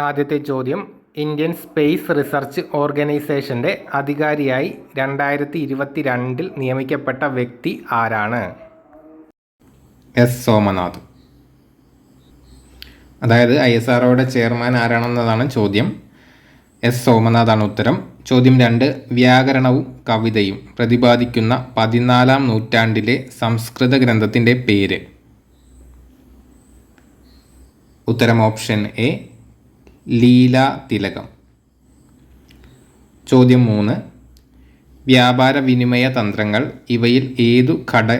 ആദ്യത്തെ ചോദ്യം. Indian space research ഓർഗനൈസേഷന്റെ അധികാരിയായി രണ്ടായിരത്തി ഇരുപത്തി രണ്ടിൽ നിയമിക്കപ്പെട്ട വ്യക്തി ആരാണ്? എസ്. സോമനാഥ്. അതായത് ഐ എസ് ആർഒയുടെ ചെയർമാൻ ആരാണെന്നതാണ് ചോദ്യം. എസ്. സോമനാഥാണ് ഉത്തരം. ചോദ്യം രണ്ട് വ്യാകരണവും കവിതയും പ്രതിപാദിക്കുന്ന പതിനാലാം നൂറ്റാണ്ടിലെ സംസ്കൃത ഗ്രന്ഥത്തിന്റെ പേര്. ഉത്തരം ഓപ്ഷൻ എ ലീലാ തിലകം. ചോദ്യം മൂന്ന്. വ്യാപാര വിനിമയ തന്ത്രങ്ങൾ ഇവയിൽ ഏതു ഘട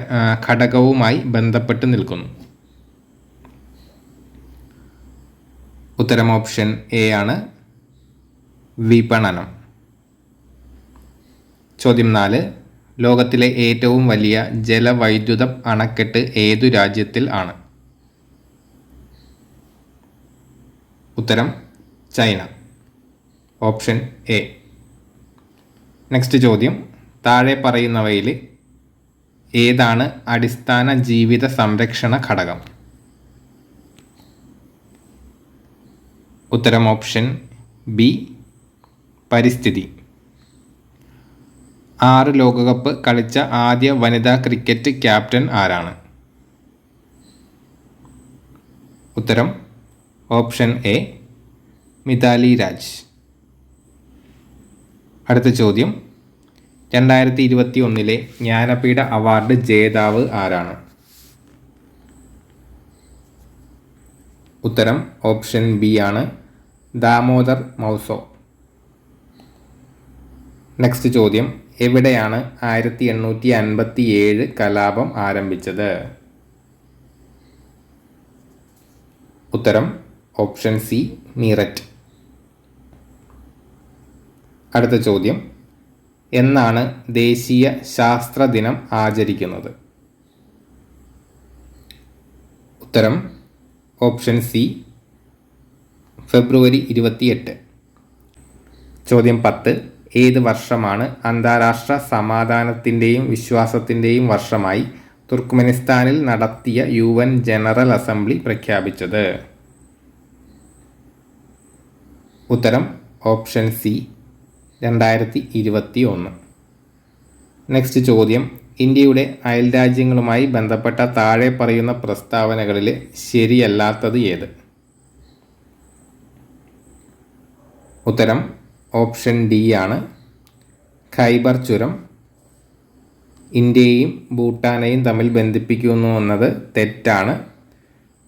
ഘടകവുമായി ബന്ധപ്പെട്ട് നിൽക്കുന്നു? ഉത്തരം ഓപ്ഷൻ എ ആണ്. വിപണനം. ചോദ്യം നാല്. ലോകത്തിലെ ഏറ്റവും വലിയ ജലവൈദ്യുത അണക്കെട്ട് ഏതു രാജ്യത്തിൽ ആണ്? ഉത്തരം ചൈന. Option A. നെക്സ്റ്റ് ചോദ്യം. താഴെ പറയുന്നവയിൽ ഏതാണ് അടിസ്ഥാന ജീവിത സംരക്ഷണ ഘടകം? ഉത്തരം ഓപ്ഷൻ ബി. പരിസ്ഥിതി. ആറ് ലോകകപ്പ് കളിച്ച ആദ്യ വനിതാ ക്രിക്കറ്റ് ക്യാപ്റ്റൻ ആരാണ്? ഉത്തരം ഓപ്ഷൻ എ. മിതാലി രാജ്. അടുത്ത ചോദ്യം. രണ്ടായിരത്തി ഇരുപത്തി ഒന്നിലെ ജ്ഞാനപീഠ അവാർഡ് ജേതാവ് ആരാണ്? ഉത്തരം ഓപ്ഷൻ ബി ആണ് ദാമോദർ മൗസോ. നെക്സ്റ്റ് ചോദ്യം. എവിടെയാണ് ആയിരത്തി എണ്ണൂറ്റി അൻപത്തി ഏഴ് കലാപം ആരംഭിച്ചത്? ഉത്തരം ഓപ്ഷൻ സി മീററ്റ്. അടുത്ത ചോദ്യം. എന്നാണ് ദേശീയ ശാസ്ത്ര ദിനം ആചരിക്കുന്നത്? ഉത്തരം ഓപ്ഷൻ സി ഫെബ്രുവരി ഇരുപത്തിയെട്ട്. ചോദ്യം പത്ത് ഏത് വർഷമാണ് അന്താരാഷ്ട്ര സമാധാനത്തിന്റെയും വിശ്വാസത്തിന്റെയും വർഷമായി തുർക്ക്മെനിസ്ഥാനിൽ നടത്തിയ യു എൻ ജനറൽ അസംബ്ലി പ്രഖ്യാപിച്ചത്? ഉത്തരം ഓപ്ഷൻ സി രണ്ടായിരത്തി ഇരുപത്തി ഒന്ന് നെക്സ്റ്റ് ചോദ്യം. ഇന്ത്യയുടെ അയൽരാജ്യങ്ങളുമായി ബന്ധപ്പെട്ട താഴെ പറയുന്ന പ്രസ്താവനകളിൽ ശരിയല്ലാത്തത് ഏത്? ഉത്തരം ഓപ്ഷൻ ഡി ആണ്. ഖൈബർ ചുരം. ഇന്ത്യയെയും ഭൂട്ടാനെയും തമ്മിൽ ബന്ധിപ്പിക്കുന്നു എന്നത് തെറ്റാണ്.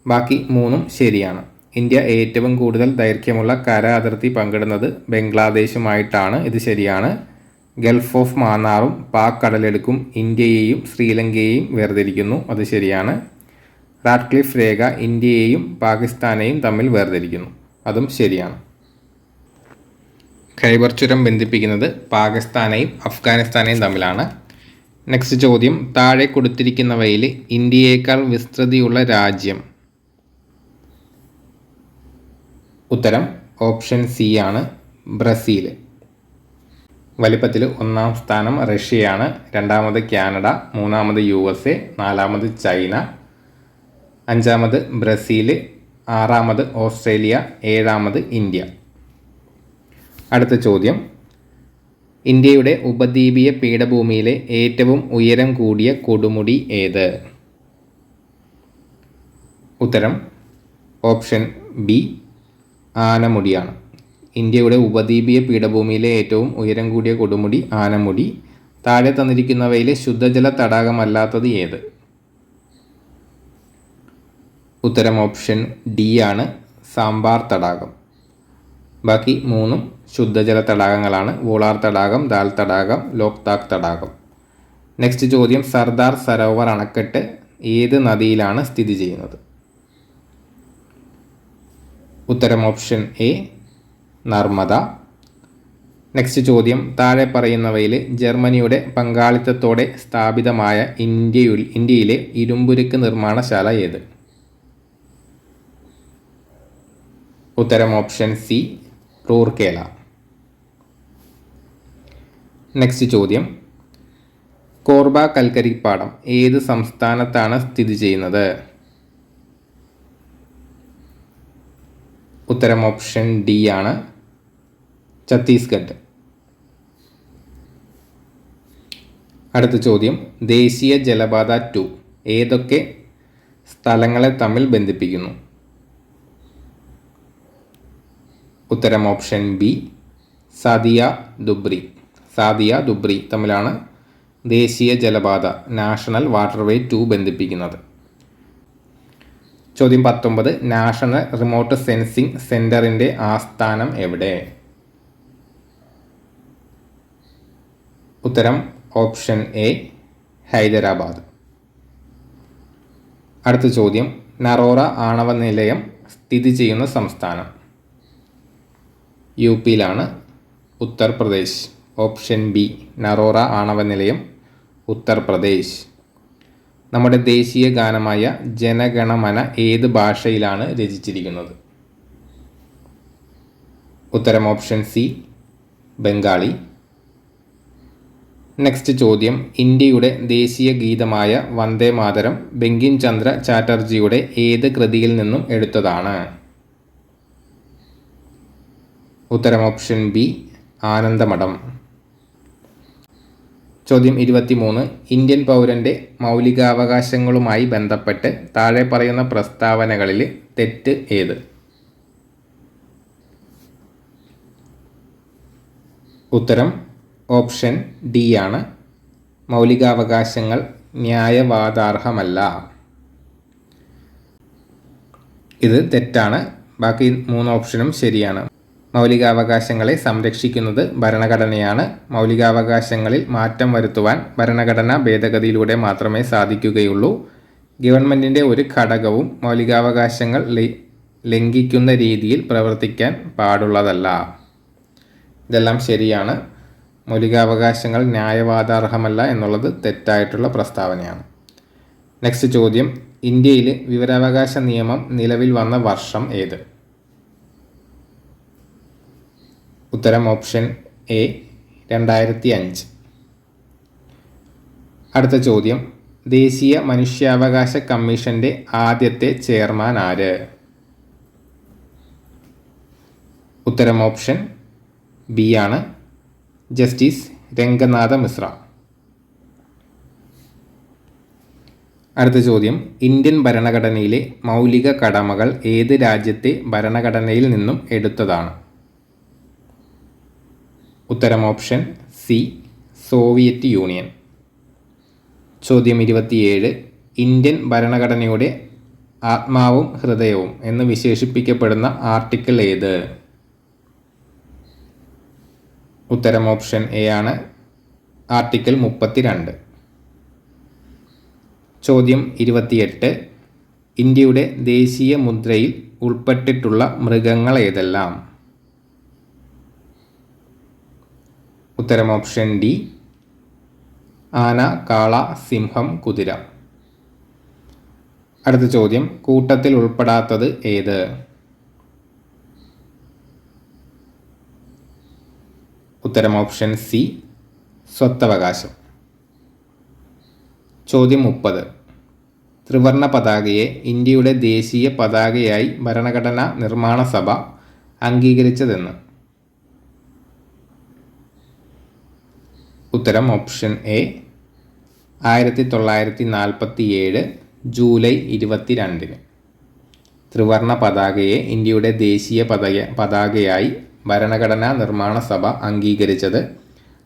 ബാക്കി മൂന്നും ശരിയാണ്. ഇന്ത്യ ഏറ്റവും കൂടുതൽ ദൈർഘ്യമുള്ള കര അതിർത്തി പങ്കിടുന്നത് ബംഗ്ലാദേശുമായിട്ടാണ്. ഇത് ശരിയാണ്. ഗൾഫ് ഓഫ് മാന്നാറും പാക് കടലെടുക്കും ഇന്ത്യയെയും ശ്രീലങ്കയെയും വേർതിരിക്കുന്നു. അത് ശരിയാണ്. റാഡ്ക്ലിഫ് രേഖ ഇന്ത്യയെയും പാകിസ്ഥാനെയും തമ്മിൽ വേർതിരിക്കുന്നു. അതും ശരിയാണ്. ഖൈബർ ചുരം ബന്ധിപ്പിക്കുന്നത് പാകിസ്ഥാനെയും അഫ്ഗാനിസ്ഥാനെയും തമ്മിലാണ്. നെക്സ്റ്റ് ചോദ്യം. താഴെ കൊടുത്തിരിക്കുന്നവയിൽ ഇന്ത്യയേക്കാൾ വിസ്തൃതിയുള്ള രാജ്യം ഉത്തരം ഓപ്ഷൻ സി ആണ് ബ്രസീൽ വലിപ്പത്തിൽ ഒന്നാം സ്ഥാനം റഷ്യയാണ്. രണ്ടാമത് കാനഡ മൂന്നാമത് യു എസ് എ നാലാമത് ചൈന അഞ്ചാമത് ബ്രസീൽ ആറാമത് ഓസ്ട്രേലിയ ഏഴാമത് ഇന്ത്യ. അടുത്ത ചോദ്യം. ഇന്ത്യയുടെ ഉപദ്വീപീയ പീഠഭൂമിയിലെ ഏറ്റവും ഉയരം കൂടിയ കൊടുമുടി ഏത്? ഉത്തരം ഓപ്ഷൻ ബി ആനമുടിയാണ്. ഇന്ത്യയുടെ ഉപദ്വീപീയ പീഠഭൂമിയിലെ ഏറ്റവും ഉയരം കൂടിയ കൊടുമുടി ആനമുടി. താഴെ തന്നിരിക്കുന്നവയിലെ ശുദ്ധജല തടാകമല്ലാത്തത് ഏത്? ഉത്തരം ഓപ്ഷൻ ഡി ആണ് സാമ്പാർ തടാകം. ബാക്കി മൂന്നും ശുദ്ധജല തടാകങ്ങളാണ്. വോളാർ തടാകം ദാൽ തടാകം ലോക്താക് തടാകം. നെക്സ്റ്റ് ചോദ്യം സർദാർ സരോവർ അണക്കെട്ട് ഏത് നദിയിലാണ് സ്ഥിതി ചെയ്യുന്നത്? ഉത്തരം ഓപ്ഷൻ എ നർമ്മദ. നെക്സ്റ്റ് ചോദ്യം. താഴെ പറയുന്നവയിൽ ജർമ്മനിയുടെ പങ്കാളിത്തത്തോടെ സ്ഥാപിതമായ ഇന്ത്യയിൽ ഇന്ത്യയിലെ ഇരുമ്പുരുക്ക് നിർമ്മാണശാല ഏത്? ഉത്തരം ഓപ്ഷൻ സി റൂർക്കേല. നെക്സ്റ്റ് ചോദ്യം. കോർബ കൽക്കരിപ്പാടം ഏത് സംസ്ഥാനത്താണ് സ്ഥിതി ചെയ്യുന്നത്? ഉത്തരം ഓപ്ഷൻ ഡി ആണ്. ഛത്തീസ്ഗഡ്. അടുത്ത ചോദ്യം. ദേശീയ ജലപാത ടു. ഏതൊക്കെ സ്ഥലങ്ങളെ തമ്മിൽ ബന്ധിപ്പിക്കുന്നു? ഉത്തരം ഓപ്ഷൻ ബി. സാദിയ ദുബ്രി. സാദിയ ദുബ്രി തമ്മിലാണ് ദേശീയ ജലപാത നാഷണൽ വാട്ടർവേ ടു ബന്ധിപ്പിക്കുന്നത്. ചോദ്യം പത്തൊമ്പത് നാഷണൽ റിമോട്ട് സെൻസിംഗ് സെന്ററിന്റെ ആസ്ഥാനം എവിടെ? ഉത്തരം ഓപ്ഷൻ എ ഹൈദരാബാദ്. അടുത്ത ചോദ്യം നറോറ ആണവ നിലയം സ്ഥിതി ചെയ്യുന്ന സംസ്ഥാനം? യു പിയിലാണ്. ഉത്തർപ്രദേശ്. ഓപ്ഷൻ ബി നറോറ ആണവ നിലയം ഉത്തർപ്രദേശ്. നമ്മുടെ ദേശീയ ഗാനമായ ജനഗണമന ഏത് ഭാഷയിലാണ് രചിച്ചിരിക്കുന്നത്? ഉത്തരം ഓപ്ഷൻ സി ബംഗാളി. നെക്സ്റ്റ് ചോദ്യം ഇന്ത്യയുടെ ദേശീയ ഗീതമായ വന്ദേ മാതരം ബങ്കിം ചന്ദ്ര ചാറ്റർജിയുടെ ഏത് കൃതിയിൽ നിന്നും എടുത്തതാണ്? ഉത്തരം ഓപ്ഷൻ ബി ആനന്ദമഠം. ചോദ്യം ഇരുപത്തിമൂന്ന്. ഇന്ത്യൻ പൗരന്റെ മൗലികാവകാശങ്ങളുമായി ബന്ധപ്പെട്ട് താഴെ പറയുന്ന പ്രസ്താവനകളിൽ തെറ്റ് ഏത്? ഉത്തരം ഓപ്ഷൻ ഡി ആണ്. മൗലികാവകാശങ്ങൾ ന്യായവാദാർഹമല്ല. ഇത് തെറ്റാണ്. ബാക്കി മൂന്ന് ഓപ്ഷനും ശരിയാണ്. മൗലികാവകാശങ്ങളെ സംരക്ഷിക്കുന്നത് ഭരണഘടനയാണ്. മൗലികാവകാശങ്ങളിൽ മാറ്റം വരുത്തുവാൻ ഭരണഘടനാ ഭേദഗതിയിലൂടെ മാത്രമേ സാധിക്കുകയുള്ളൂ. ഗവൺമെന്റിന്റെ ഒരു ഘടകവും മൗലികാവകാശങ്ങൾ ലംഘിക്കുന്ന രീതിയിൽ പ്രവർത്തിക്കാൻ പാടുള്ളതല്ല. ഇതെല്ലാം ശരിയാണ്. മൗലികാവകാശങ്ങൾ ന്യായവാദാർഹമല്ല എന്നുള്ളത് തെറ്റായിട്ടുള്ള പ്രസ്താവനയാണ്. നെക്സ്റ്റ് ചോദ്യം. ഇന്ത്യയിൽ വിവരാവകാശ നിയമം നിലവിൽ വന്ന വർഷം ഏത്? ഉത്തരം ഓപ്ഷൻ എ രണ്ടായിരത്തി അഞ്ച് അടുത്ത ചോദ്യം. ദേശീയ മനുഷ്യാവകാശ കമ്മീഷന്റെ ആദ്യത്തെ ചെയർമാൻ ആര്? ഉത്തരം ഓപ്ഷൻ ബി ആണ് ജസ്റ്റിസ് രംഗനാഥ മിശ്ര. അടുത്ത ചോദ്യം. ഇന്ത്യൻ ഭരണഘടനയിലെ മൗലിക കടമകൾ ഏത് രാജ്യത്തെ ഭരണഘടനയിൽ നിന്നും എടുത്തതാണ്? ഉത്തരം ഓപ്ഷൻ സി സോവിയറ്റ് യൂണിയൻ. ചോദ്യം ഇരുപത്തിയേഴ് ഇന്ത്യൻ ഭരണഘടനയുടെ ആത്മാവും ഹൃദയവും എന്ന് വിശേഷിപ്പിക്കപ്പെടുന്ന ആർട്ടിക്കിൾ ഏത്? ഉത്തരം ഓപ്ഷൻ എ ആണ് ആർട്ടിക്കിൾ മുപ്പത്തിരണ്ട്. ചോദ്യം ഇരുപത്തിയെട്ട് ഇന്ത്യയുടെ ദേശീയ മുദ്രയിൽ ഉൾപ്പെട്ടിട്ടുള്ള മൃഗങ്ങൾ ഏതെല്ലാം? ഉത്തരം ഓപ്ഷൻ ഡി. ആന കാള സിംഹം കുതിര. അടുത്ത ചോദ്യം കൂട്ടത്തിൽ ഉൾപ്പെടാത്തത് ഏത്? ഉത്തരം ഓപ്ഷൻ സി സ്വത്തവകാശം. ചോദ്യം മുപ്പത്. ത്രിവർണ പതാകയെ ഇന്ത്യയുടെ ദേശീയ പതാകയായി ഭരണഘടനാ നിർമ്മാണ സഭ അംഗീകരിച്ചതെന്ന്. ഉത്തരം ഓപ്ഷൻ എ. ആയിരത്തി തൊള്ളായിരത്തി നാൽപ്പത്തി ഏഴ് ജൂലൈ ഇരുപത്തി രണ്ടിന് ത്രിവർണ പതാകയെ ഇന്ത്യയുടെ ദേശീയ പതക പതാകയായി ഭരണഘടനാ നിർമ്മാണ സഭ അംഗീകരിച്ചത്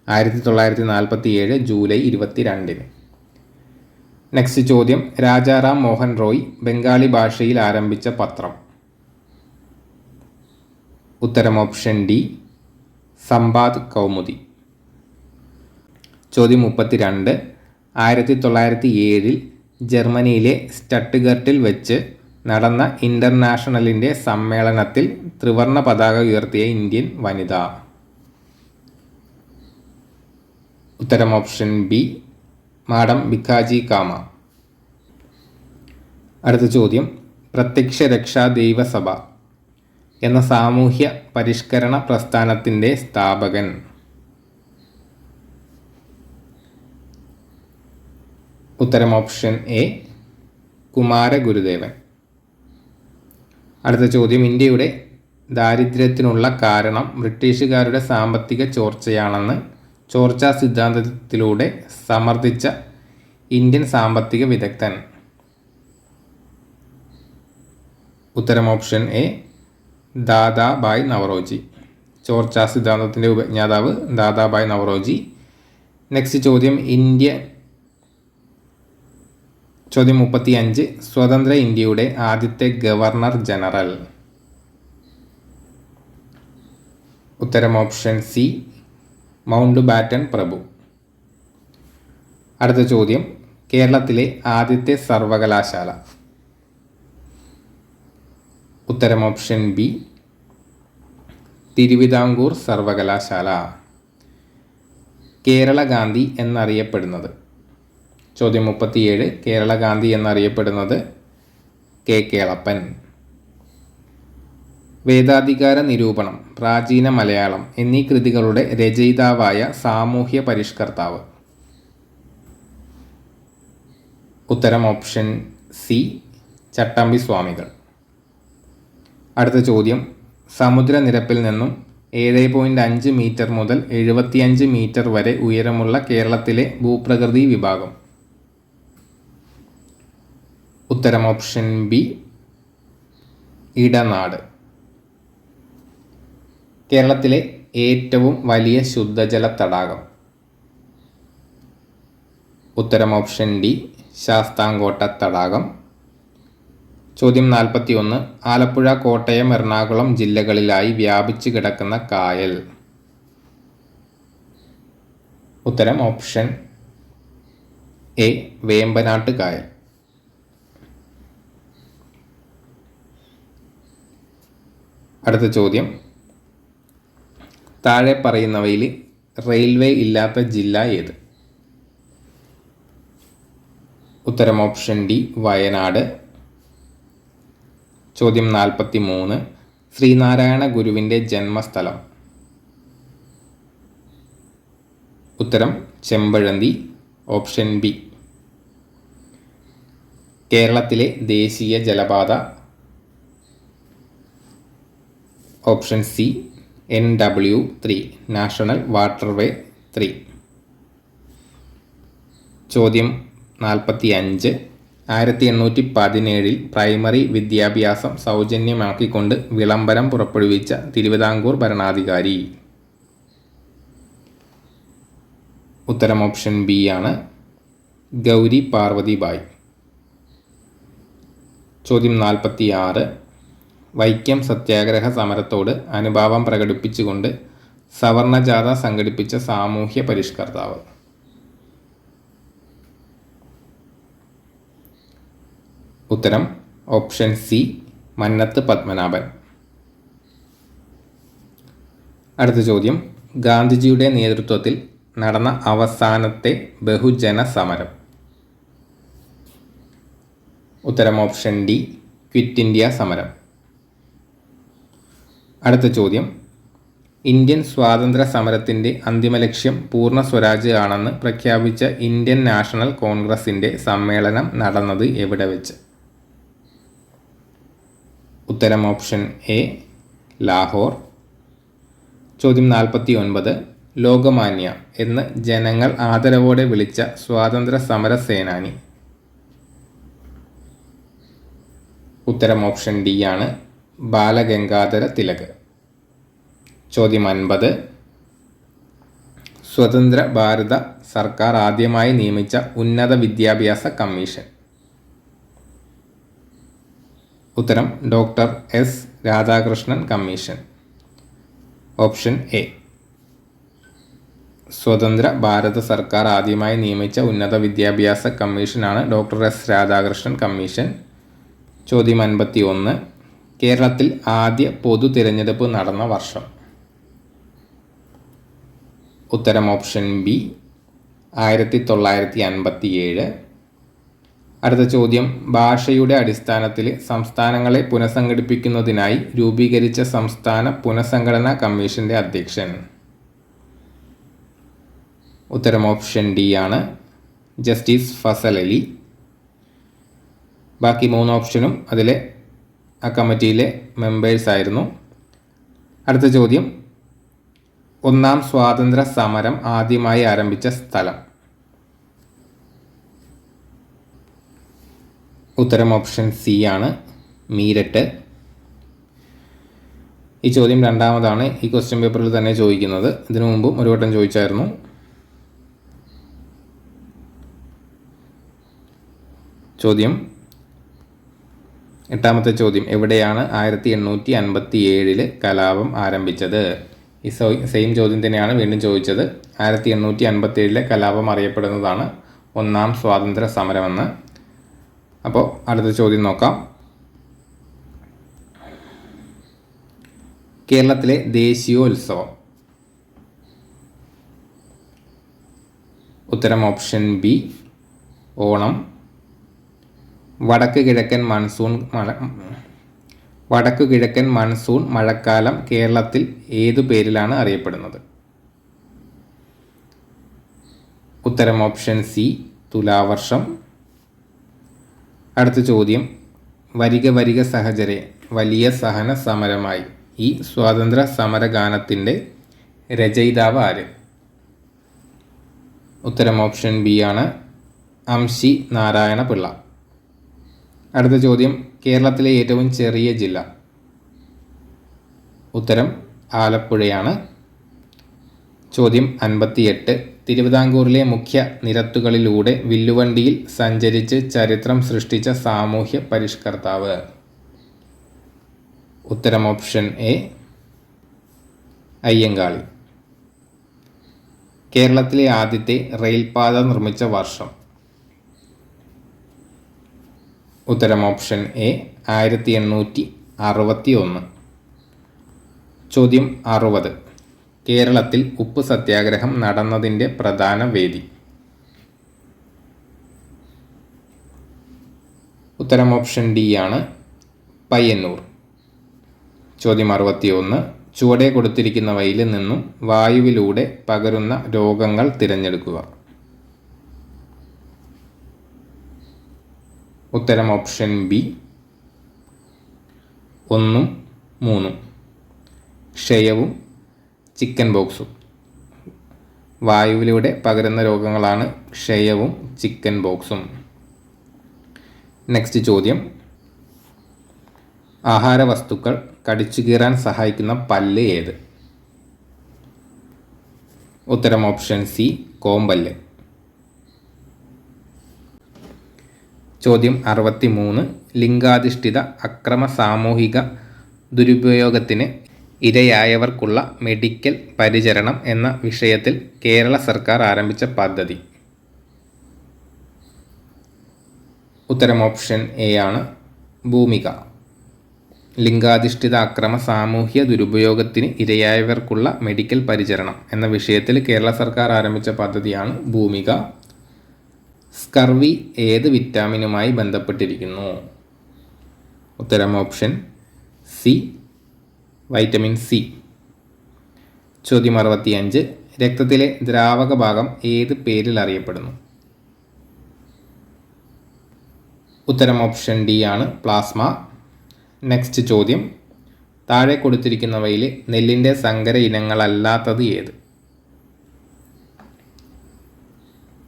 ആയിരത്തി തൊള്ളായിരത്തി നാൽപ്പത്തി ഏഴ് ജൂലൈ ഇരുപത്തി രണ്ടിന് നെക്സ്റ്റ് ചോദ്യം. രാജാറാം മോഹൻ റോയ് ബംഗാളി ഭാഷയിൽ ആരംഭിച്ച പത്രം. ഉത്തരം ഓപ്ഷൻ ഡി. സമ്പാദ് കൗമുദി. ചോദ്യം മുപ്പത്തിരണ്ട്. ആയിരത്തി തൊള്ളായിരത്തി ഏഴിൽ ജർമ്മനിയിലെ സ്റ്റട്ട്ഗർട്ടിൽ വെച്ച് നടന്ന ഇന്റർനാഷണലിന്റെ സമ്മേളനത്തിൽ ത്രിവർണ പതാക ഉയർത്തിയ ഇന്ത്യൻ വനിത. ഉത്തരം option B madam Bhikaji Cama. അടുത്ത ചോദ്യം പ്രത്യക്ഷ രക്ഷാ ദൈവസഭ എന്ന സാമൂഹ്യ പരിഷ്കരണ പ്രസ്ഥാനത്തിന്റെ സ്ഥാപകൻ. ഉത്തരം ഓപ്ഷൻ എ കുമാരഗുരുദേവൻ അടുത്ത ചോദ്യം ഇന്ത്യയുടെ ദാരിദ്ര്യത്തിനുള്ള കാരണം ബ്രിട്ടീഷുകാരുടെ സാമ്പത്തിക ചോർച്ചയാണെന്ന് ചോർച്ചാ സിദ്ധാന്തത്തിലൂടെ സമർത്ഥിച്ച ഇന്ത്യൻ സാമ്പത്തിക വിദഗ്ധൻ. ഉത്തരം ഓപ്ഷൻ എ ദാദാബായ് നവറോജി. ചോർച്ചാ സിദ്ധാന്തത്തിന്റെ ഉപജ്ഞാതാവ് ദാദാബായ് നവറോജി. നെക്സ്റ്റ് ചോദ്യം ഇന്ത്യ ചോദ്യം മുപ്പത്തി അഞ്ച് സ്വതന്ത്ര ഇന്ത്യയുടെ ആദ്യത്തെ ഗവർണർ ജനറൽ. ഉത്തരം ഓപ്ഷൻ സി. മൗണ്ട് ബാറ്റൻ പ്രഭു. അടുത്ത ചോദ്യം. കേരളത്തിലെ ആദ്യത്തെ സർവകലാശാല. ഉത്തരം ഓപ്ഷൻ ബി. തിരുവിതാംകൂർ സർവകലാശാല. കേരള ഗാന്ധി എന്നറിയപ്പെടുന്നത്. ചോദ്യം മുപ്പത്തിയേഴ് കേരള ഗാന്ധി എന്നറിയപ്പെടുന്നത് കെ കേളപ്പൻ. വേദാധികാര നിരൂപണം പ്രാചീന മലയാളം എന്നീ കൃതികളുടെ രചയിതാവായ സാമൂഹ്യ പരിഷ്കർത്താവ്. ഉത്തരം ഓപ്ഷൻ സി ചട്ടമ്പി സ്വാമികൾ. അടുത്ത ചോദ്യം സമുദ്രനിരപ്പിൽ നിന്നും ഏഴ് പോയിന്റ് അഞ്ച് മീറ്റർ മുതൽ എഴുപത്തിയഞ്ച് മീറ്റർ വരെ ഉയരമുള്ള കേരളത്തിലെ ഭൂപ്രകൃതി വിഭാഗം. ഉത്തരം ഓപ്ഷൻ ബി ഇടനാട്. കേരളത്തിലെ ഏറ്റവും വലിയ ശുദ്ധജല തടാകം. ഉത്തരം ഓപ്ഷൻ ഡി ശാസ്താംകോട്ട തടാകം. ചോദ്യം നാൽപ്പത്തി ഒന്ന് ആലപ്പുഴ കോട്ടയം എറണാകുളം ജില്ലകളിലായി വ്യാപിച്ചു കിടക്കുന്ന കായൽ. ഉത്തരം ഓപ്ഷൻ എ വേമ്പനാട്ട് കായൽ. അടുത്ത ചോദ്യം. താഴെ പറയുന്നവയിൽ റെയിൽവേ ഇല്ലാത്ത ജില്ല ഏത്? ഉത്തരം ഓപ്ഷൻ ഡി വയനാട്. ചോദ്യം നാൽപ്പത്തി മൂന്ന് ശ്രീനാരായണ ഗുരുവിന്റെ ജന്മസ്ഥലം. ഉത്തരം ചെമ്പഴന്തി ഓപ്ഷൻ ബി. കേരളത്തിലെ ദേശീയ ജലപാത option C N W three national waterway three. ചോദ്യം നാൽപ്പത്തി അഞ്ച് ആയിരത്തി എണ്ണൂറ്റി പതിനേഴിൽ പ്രൈമറി വിദ്യാഭ്യാസം സൗജന്യമാക്കിക്കൊണ്ട് വിളംബരം പുറപ്പെടുവിച്ച തിരുവിതാംകൂർ ഭരണാധികാരി. ഉത്തരം ഓപ്ഷൻ ബി ആണ് ഗൗരി പാർവതി ബായ് ചോദ്യം നാൽപ്പത്തി ആറ് വൈക്കം സത്യാഗ്രഹ സമരത്തോട് അനുഭാവം പ്രകടിപ്പിച്ചുകൊണ്ട് സവർണജാഥ സംഘടിപ്പിച്ച സാമൂഹ്യ പരിഷ്കർത്താവ്. ഉത്തരം ഓപ്ഷൻ സി മന്നത്ത് പത്മനാഭൻ. അടുത്ത ചോദ്യം ഗാന്ധിജിയുടെ നേതൃത്വത്തിൽ നടന്ന അവസാനത്തെ ബഹുജന സമരം. ഉത്തരം ഓപ്ഷൻ ഡി ക്വിറ്റ് ഇന്ത്യ സമരം. അടുത്ത ചോദ്യം. ഇന്ത്യൻ സ്വാതന്ത്ര്യ സമരത്തിന്റെ അന്തിമ ലക്ഷ്യം പൂർണ സ്വരാജ് ആണെന്ന് പ്രഖ്യാപിച്ച ഇന്ത്യൻ നാഷണൽ കോൺഗ്രസിന്റെ സമ്മേളനം നടന്നത് എവിടെ വെച്ച്? ഉത്തരം ഓപ്ഷൻ എ ലാഹോർ. ചോദ്യം നാൽപ്പത്തി ഒൻപത് ലോകമാന്യ എന്ന് ജനങ്ങൾ ആദരവോടെ വിളിച്ച സ്വാതന്ത്ര്യ സമര സേനാനി. ഉത്തരം ഓപ്ഷൻ ഡി ആണ്. ബാലഗംഗാധര തിലക്. ചോദ്യം അൻപത്. സ്വതന്ത്ര ഭാരത സർക്കാർ ആദ്യമായി നിയമിച്ച ഉന്നത വിദ്യാഭ്യാസ കമ്മീഷൻ. ഉത്തരം doctor S. Radhakrishnan commission. Option A. സ്വതന്ത്ര ഭാരത സർക്കാർ ആദ്യമായി നിയമിച്ച ഉന്നത വിദ്യാഭ്യാസ കമ്മീഷനാണ് ഡോക്ടർ എസ്. രാധാകൃഷ്ണൻ കമ്മീഷൻ. ചോദ്യം അൻപത്തി ഒന്ന് കേരളത്തിൽ ആദ്യ പൊതു തിരഞ്ഞെടുപ്പ് നടന്ന വർഷം. ഉത്തരം ഓപ്ഷൻ ബി ആയിരത്തി തൊള്ളായിരത്തി അൻപത്തി ഏഴ് അടുത്ത ചോദ്യം ഭാഷയുടെ അടിസ്ഥാനത്തിൽ സംസ്ഥാനങ്ങളെ പുനഃസംഘടിപ്പിക്കുന്നതിനായി രൂപീകരിച്ച സംസ്ഥാന പുനഃസംഘടനാ കമ്മീഷന്റെ അധ്യക്ഷൻ. ഉത്തരം ഓപ്ഷൻ ഡി ആണ് ജസ്റ്റിസ് ഫസൽ അലി. ബാക്കി മൂന്ന് ഓപ്ഷനും അതിലെ ആ കമ്മിറ്റിയിലെ മെമ്പേഴ്സ് ആയിരുന്നു. അടുത്ത ചോദ്യം. ഒന്നാം സ്വാതന്ത്ര്യ സമരം ആദ്യമായി ആരംഭിച്ച സ്ഥലം. ഉത്തരം ഓപ്ഷൻ സി ആണ് മീരട്ട് ഈ ചോദ്യം രണ്ടാമതാണ്. ഈ ക്വസ്റ്റ്യൻ പേപ്പറിൽ തന്നെ ചോദിക്കുന്നത്. ഇതിനു മുമ്പും ഒരു വട്ടം ചോദിച്ചായിരുന്നു. ചോദ്യം. എട്ടാമത്തെ ചോദ്യം. എവിടെയാണ് ആയിരത്തി എണ്ണൂറ്റി അൻപത്തി ഏഴിൽ കലാപം ആരംഭിച്ചത്? ഈ സെയിം ചോദ്യം തന്നെയാണ് വീണ്ടും ചോദിച്ചത്. ആയിരത്തി എണ്ണൂറ്റി അൻപത്തി ഏഴിലെ കലാപം അറിയപ്പെടുന്നതാണ് ഒന്നാം സ്വാതന്ത്ര്യ സമരമെന്ന് അപ്പോൾ അടുത്ത ചോദ്യം നോക്കാം. കേരളത്തിലെ ദേശീയോത്സവം. ഉത്തരം ഓപ്ഷൻ ബി ഓണം. വടക്ക് കിഴക്കൻ മൺസൂൺ മഴ വടക്കു കിഴക്കൻ മൺസൂൺ മഴക്കാലം കേരളത്തിൽ ഏതു പേരിലാണ് അറിയപ്പെടുന്നത്? ഉത്തരം ഓപ്ഷൻ സി തുലാവർഷം. അടുത്ത ചോദ്യം. വരിക വരിക സഹചരെ വലിയ സഹന സമരമായി. ഈ സ്വാതന്ത്ര്യ സമര ഗാനത്തിന്റെ രചയിതാവ് ആര്? ഉത്തരം ഓപ്ഷൻ ബി ആണ് അംശി നാരായണ പിള്ള അടുത്ത ചോദ്യം. കേരളത്തിലെ ഏറ്റവും ചെറിയ ജില്ല. ഉത്തരം ആലപ്പുഴയാണ്. ചോദ്യം അൻപത്തിയെട്ട്. തിരുവിതാംകൂറിലെ മുഖ്യ നിരത്തുകളിലൂടെ വില്ലുവണ്ടിയിൽ സഞ്ചരിച്ച് ചരിത്രം സൃഷ്ടിച്ച സാമൂഹ്യ പരിഷ്കർത്താവ്. ഉത്തരം ഓപ്ഷൻ എ അയ്യങ്കാളി. കേരളത്തിലെ ആദ്യത്തെ റെയിൽപാത നിർമ്മിച്ച വർഷം. ഉത്തരം ഓപ്ഷൻ എ ആയിരത്തി എണ്ണൂറ്റി അറുപത്തി ഒന്ന് ചോദ്യം അറുപത്. കേരളത്തിൽ ഉപ്പ് സത്യാഗ്രഹം നടന്നതിന്റെ പ്രധാന വേദി. ഉത്തരം ഓപ്ഷൻ ഡി ആണ് പയ്യന്നൂർ. ചോദ്യം അറുപത്തി ഒന്ന് ചുവടെ കൊടുത്തിരിക്കുന്നവയിൽ നിന്നും വായുവിലൂടെ പകരുന്ന രോഗങ്ങൾ തിരഞ്ഞെടുക്കുക. ഉത്തരം ഓപ്ഷൻ ബി. ഒന്നും മൂന്നും. ക്ഷയവും ചിക്കൻ ബോക്സും. വായുവിലൂടെ പകരുന്ന രോഗങ്ങളാണ് ക്ഷയവും ചിക്കൻ ബോക്സും. നെക്സ്റ്റ് ചോദ്യം. ആഹാര വസ്തുക്കൾ കടിച്ചു കീറാൻ സഹായിക്കുന്ന പല്ല് ഏത്? ഉത്തരം ഓപ്ഷൻ സി കോമ്പല്ല്. ചോദ്യം അറുപത്തി മൂന്ന് ലിംഗാധിഷ്ഠിത അക്രമ സാമൂഹിക ദുരുപയോഗത്തിന് ഇരയായവർക്കുള്ള മെഡിക്കൽ പരിചരണം എന്ന വിഷയത്തിൽ കേരള സർക്കാർ ആരംഭിച്ച പദ്ധതി. ഉത്തരം ഓപ്ഷൻ എ ആണ്. ഭൂമിക. ലിംഗാധിഷ്ഠിത അക്രമ സാമൂഹ്യ ദുരുപയോഗത്തിന് ഇരയായവർക്കുള്ള മെഡിക്കൽ പരിചരണം എന്ന വിഷയത്തിൽ കേരള സർക്കാർ ആരംഭിച്ച പദ്ധതിയാണ് ഭൂമിക. സ്കർവി ഏത് വിറ്റാമിനുമായി ബന്ധപ്പെട്ടിരിക്കുന്നു? ഉത്തരം ഓപ്ഷൻ സി വൈറ്റമിൻ സി. ചോദ്യം അറുപത്തിയഞ്ച്. രക്തത്തിലെ ദ്രാവക ഭാഗം ഏത് പേരിൽ അറിയപ്പെടുന്നു? ഉത്തരം ഓപ്ഷൻ ഡി ആണ് പ്ലാസ്മ. നെക്സ്റ്റ് ചോദ്യം. താഴെ കൊടുത്തിരിക്കുന്നവയിൽ നെല്ലിന്റെ സങ്കര ഇനങ്ങളല്ലാത്തത് ഏത്?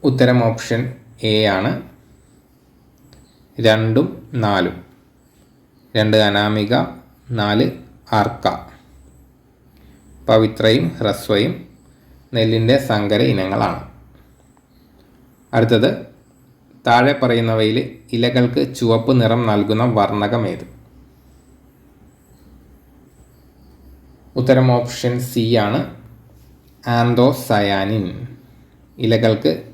ഉത്തരം ഓപ്ഷൻ എ ആണ്. രണ്ടും നാലും. രണ്ട് അനാമിക നാല് ആർക്ക. പവിത്രയും ഹ്രസ്വയും നെല്ലിന്റെ സങ്കര ഇനങ്ങളാണ്. അടുത്തത് താഴെ പറയുന്നവയിൽ ഇലകൾക്ക് ചുവപ്പ് നിറം നൽകുന്ന വർണകം ഏത്? ഉത്തരം ഓപ്ഷൻ സി ആണ്. ആന്തോസയാനിൻ. ഇലകൾക്ക്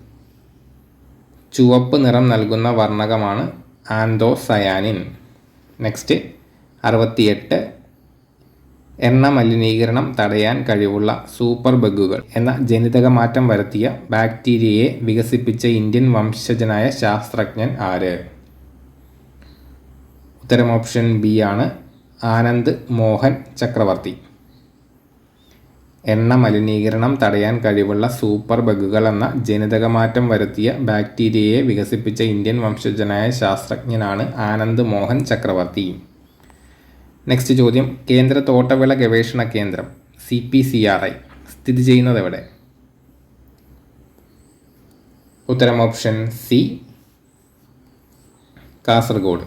ചുവപ്പ് നിറം നൽകുന്ന വർണകമാണ് ആന്തോസയാനിൻ. നെക്സ്റ്റ് അറുപത്തിയെട്ട് എണ്ണ മലിനീകരണം തടയാൻ കഴിവുള്ള സൂപ്പർ ബഗുകൾ എന്ന ജനിതക മാറ്റം വരുത്തിയ ബാക്ടീരിയയെ വികസിപ്പിച്ച ഇന്ത്യൻ വംശജനായ ശാസ്ത്രജ്ഞൻ ആര്? ഉത്തരം ഓപ്ഷൻ ബി ആണ് ആനന്ദ് മോഹൻ ചക്രവർത്തി. എണ്ണ മലിനീകരണം തടയാൻ കഴിവുള്ള സൂപ്പർ ബഗുകൾ എന്ന ജനിതകമാറ്റം വരുത്തിയ ബാക്ടീരിയയെ വികസിപ്പിച്ച ഇന്ത്യൻ വംശജനായ ശാസ്ത്രജ്ഞനാണ് ആനന്ദ് മോഹൻ ചക്രവർത്തി. നെക്സ്റ്റ് ചോദ്യം. കേന്ദ്ര തോട്ടവിള ഗവേഷണ കേന്ദ്രം C P C R I. സ്ഥിതി ചെയ്യുന്നത് എവിടെ? ഉത്തരം ഓപ്ഷൻ സി കാസർഗോഡ്.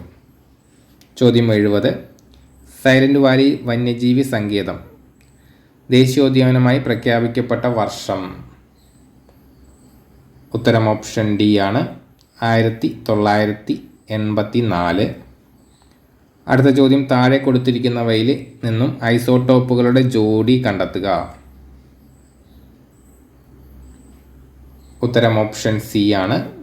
ചോദ്യം എഴുപത്. സൈലന്റ് വാലി വന്യജീവി സങ്കേതം ദേശീയോദ്യാനമായി പ്രഖ്യാപിക്കപ്പെട്ട വർഷം. ഉത്തരം ഓപ്ഷൻ ഡി ആണ്. ആയിരത്തി തൊള്ളായിരത്തി എൺപത്തി നാല് അടുത്ത ചോദ്യം താഴെ കൊടുത്തിരിക്കുന്നവയിൽ നിന്നും ഐസോടോപ്പുകളുടെ ജോഡി കണ്ടെത്തുക. ഉത്തരം ഓപ്ഷൻ സി ആണ്.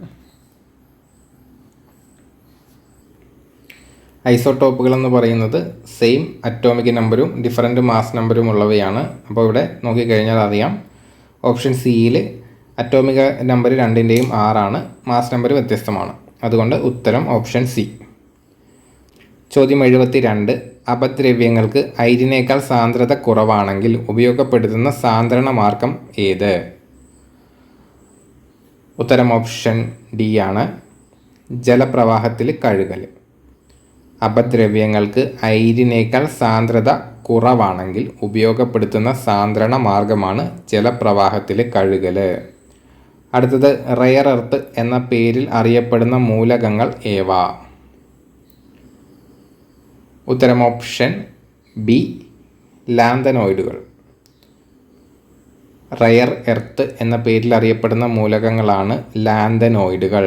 ഐസോട്ടോപ്പുകൾ എന്ന് പറയുന്നത് സെയിം അറ്റോമിക് നമ്പരും ഡിഫറന്റ് മാസ് നമ്പരും ഉള്ളവയാണ്. അപ്പോൾ ഇവിടെ നോക്കിക്കഴിഞ്ഞാൽ അറിയാം. ഓപ്ഷൻ സിയിൽ അറ്റോമിക നമ്പർ രണ്ടിന്റെയും ആറാണ്. മാസ് നമ്പർ വ്യത്യസ്തമാണ്. അതുകൊണ്ട് ഉത്തരം ഓപ്ഷൻ സി ചോദ്യം എഴുപത്തി രണ്ട് അപദ്രവ്യങ്ങൾക്ക് ഐരിനേക്കാൾ സാന്ദ്രത കുറവാണെങ്കിൽ ഉപയോഗപ്പെടുത്തുന്ന സാന്ദ്രണ മാർഗം ഏത്? ഉത്തരം ഓപ്ഷൻ ഡി ആണ്. ജലപ്രവാഹത്തിൽ കഴുകൽ അപദ്രവ്യങ്ങൾക്ക് ഐരിനേക്കാൾ സാന്ദ്രത കുറവാണെങ്കിൽ ഉപയോഗപ്പെടുത്തുന്ന സാന്ദ്രണ മാർഗമാണ് ജലപ്രവാഹത്തിലെ കഴുകൽ അടുത്തത് റയർ എർത്ത് എന്ന പേരിൽ അറിയപ്പെടുന്ന മൂലകങ്ങൾ ഏവ? ഉത്തരം ഓപ്ഷൻ ബി ലാന്തനോയിഡുകൾ. റയർ എർത്ത് എന്ന പേരിൽ അറിയപ്പെടുന്ന മൂലകങ്ങളാണ് ലാന്തനോയിഡുകൾ.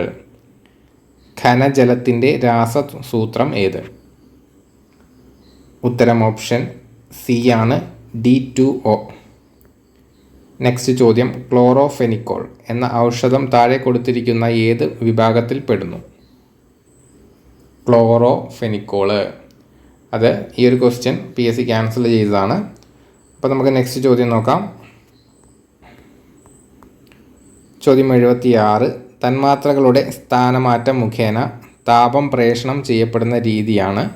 ഘനജലത്തിന്റെ രാസസൂത്രം ഏത്? ഉത്തരം ഓപ്ഷൻ സി ആണ് ഡി ടു ഒ. നെക്സ്റ്റ് ചോദ്യം ക്ലോറോഫെനിക്കോൾ എന്ന ഔഷധം താഴെ കൊടുത്തിരിക്കുന്ന ഏത് വിഭാഗത്തിൽ പെടുന്നു? ക്ലോറോഫെനിക്കോൾ. അത് ഈ ഒരു question P S C cancel ചെയ്തതാണ്. അപ്പോൾ നമുക്ക് നെക്സ്റ്റ് ചോദ്യം നോക്കാം. ചോദ്യം എഴുപത്തിയാറ്. തന്മാത്രകളുടെ സ്ഥാനമാറ്റം മുഖേന താപം പ്രേഷണം ചെയ്യപ്പെടുന്ന രീതിയാണ്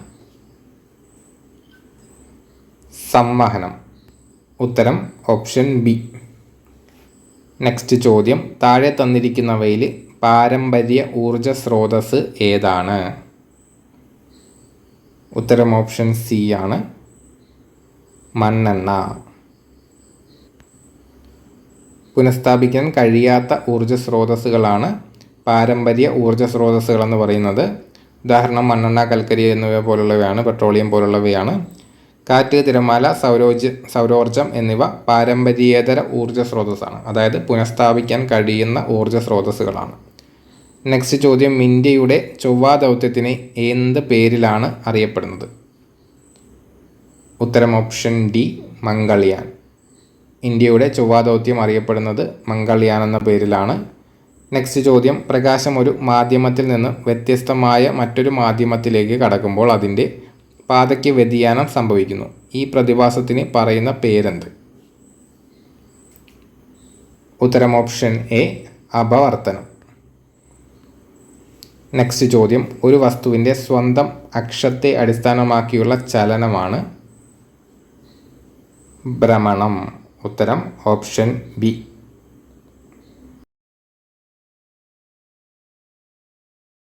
സംവഹനം. ഉത്തരം ഓപ്ഷൻ ബി. നെക്സ്റ്റ് ചോദ്യം. താഴെ തന്നിരിക്കുന്നവയിൽ പാരമ്പര്യ ഊർജ സ്രോതസ് ഏതാണ്? ഉത്തരം ഓപ്ഷൻ സി ആണ്. മണ്ണെണ്ണ. പുനഃസ്ഥാപിക്കാൻ കഴിയാത്ത ഊർജ സ്രോതസ്സുകളാണ് പാരമ്പര്യ ഊർജ സ്രോതസ്സുകളെന്ന് പറയുന്നത്. ഉദാഹരണം മണ്ണെണ്ണ കൽക്കരി എന്നിവ പോലുള്ളവയാണ് പെട്രോളിയം പോലുള്ളവയാണ്. കാറ്റ് തിരമാല സൗരോർജ സൗരോർജം എന്നിവ പാരമ്പര്യേതര ഊർജ സ്രോതസ്സാണ് അതായത് പുനഃസ്ഥാപിക്കാൻ കഴിയുന്ന ഊർജ സ്രോതസ്സുകളാണ് നെക്സ്റ്റ് ചോദ്യം ഇന്ത്യയുടെ ചൊവ്വാ ദൗത്യത്തിന് എന്ത് പേരിലാണ് അറിയപ്പെടുന്നത്? ഉത്തരം ഓപ്ഷൻ ഡി മംഗൾയാൻ. ഇന്ത്യയുടെ ചൊവ്വാ ദൗത്യം അറിയപ്പെടുന്നത് മംഗൾയാൻ എന്ന പേരിലാണ്. നെക്സ്റ്റ് ചോദ്യം. പ്രകാശം ഒരു മാധ്യമത്തിൽ നിന്ന് വ്യത്യസ്തമായ മറ്റൊരു മാധ്യമത്തിലേക്ക് കടക്കുമ്പോൾ അതിന്റെ പാതയ്ക്ക് വ്യതിയാനം സംഭവിക്കുന്നു. ഈ പ്രതിഭാസത്തിന് പറയുന്ന പേരെന്ത്? ഉത്തരം ഓപ്ഷൻ എ അപവർത്തനം. നെക്സ്റ്റ് ചോദ്യം. ഒരു വസ്തുവിന്റെ സ്വന്തം അക്ഷത്തെ അടിസ്ഥാനമാക്കിയുള്ള ചലനമാണ് ഭ്രമണം. ഉത്തരം ഓപ്ഷൻ ബി.